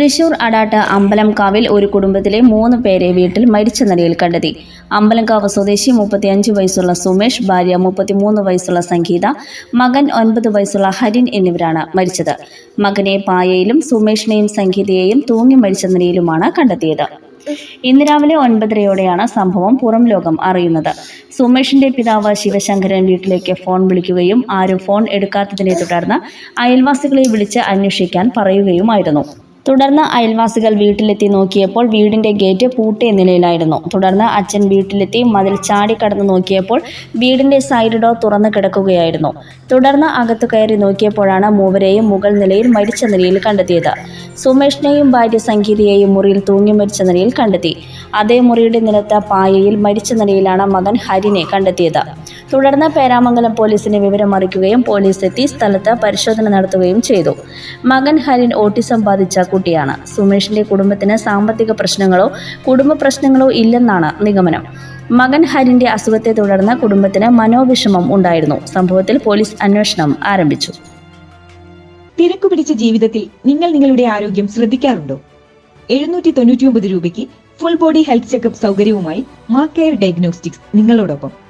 തൃശൂർ അടാട്ട് അമ്പലംകാവിൽ ഒരു കുടുംബത്തിലെ മൂന്ന് പേരെ വീട്ടിൽ മരിച്ച നിലയിൽ കണ്ടെത്തി. അമ്പലംകാവ് സ്വദേശി മുപ്പത്തിയഞ്ച് വയസ്സുള്ള സുമേഷ് ഭാര്യ മുപ്പത്തിമൂന്ന് വയസ്സുള്ള സംഗീത മകൻ ഒൻപത് വയസ്സുള്ള ഹരിൻ എന്നിവരാണ് മരിച്ചത്. മകനെ പായയിലും സുമേഷിനെയും സംഗീതയെയും തൂങ്ങി മരിച്ച നിലയിലുമാണ് കണ്ടെത്തിയത്. ഇന്ന് രാവിലെ ഒൻപതരയോടെയാണ് സംഭവം പുറം ലോകം അറിയുന്നത്. സുമേഷിന്റെ പിതാവ് ശിവശങ്കരൻ വീട്ടിലേക്ക് ഫോൺ വിളിക്കുകയും ആരും ഫോൺ എടുക്കാത്തതിനെ തുടർന്ന് അയൽവാസികളെ വിളിച്ച് അന്വേഷിക്കാൻ പറയുകയുമായിരുന്നു. തുടർന്ന് അയൽവാസികൾ വീട്ടിലെത്തി നോക്കിയപ്പോൾ വീടിന്റെ ഗേറ്റ് പൂട്ടിയ നിലയിലായിരുന്നു. തുടർന്ന് അച്ഛൻ വീട്ടിലെത്തി മതിൽ ചാടിക്കടന്ന് നോക്കിയപ്പോൾ വീടിന്റെ സൈഡ് ഡോർ തുറന്നു കിടക്കുകയായിരുന്നു. തുടർന്ന് അകത്തു കയറി നോക്കിയപ്പോഴാണ് മൂവരെയും മുകൾ നിലയിൽ മരിച്ച നിലയിൽ കണ്ടെത്തിയത്. സുമേഷിനെയും ഭാര്യ സംഗീതയെയും മുറിയിൽ തൂങ്ങി മരിച്ച നിലയിൽ കണ്ടെത്തി. അതേ മുറിയുടെ നിലത്ത് പായയിൽ മരിച്ച നിലയിലാണ് മകൻ ഹരിനെ കണ്ടെത്തിയത്. തുടർന്ന് പേരാമംഗലം പോലീസിനെ വിവരം അറിയിക്കുകയും പോലീസ് എത്തി സ്ഥലത്ത് പരിശോധന നടത്തുകയും ചെയ്തു. മകൻ ഹരിൻ ഓട്ടിസം ബാധിച്ച കുട്ടിയാണ്. സുമേഷിന്റെ കുടുംബത്തിന് സാമ്പത്തിക പ്രശ്നങ്ങളോ കുടുംബ പ്രശ്നങ്ങളോ ഇല്ലെന്നാണ് നിഗമനം. മകൻ ഹരിന്റെ അസുഖത്തെ തുടർന്ന് കുടുംബത്തിന് മനോവിഷമം ഉണ്ടായിരുന്നു. സംഭവത്തിൽ പോലീസ് അന്വേഷണം ആരംഭിച്ചു. തിരക്കു പിടിച്ച ജീവിതത്തിൽ നിങ്ങൾ നിങ്ങളുടെ ആരോഗ്യം ശ്രദ്ധിക്കാറുണ്ടോ? എഴുന്നൂറ്റി തൊണ്ണൂറ്റിയൊമ്പത് രൂപയ്ക്ക് ഫുൾ ബോഡി ഹെൽത്ത് ചെക്കപ്പ് സൗകര്യവുമായി മാ കെയർ ഡയഗ്നോസ്റ്റിക്സ് നിങ്ങളോടൊപ്പം.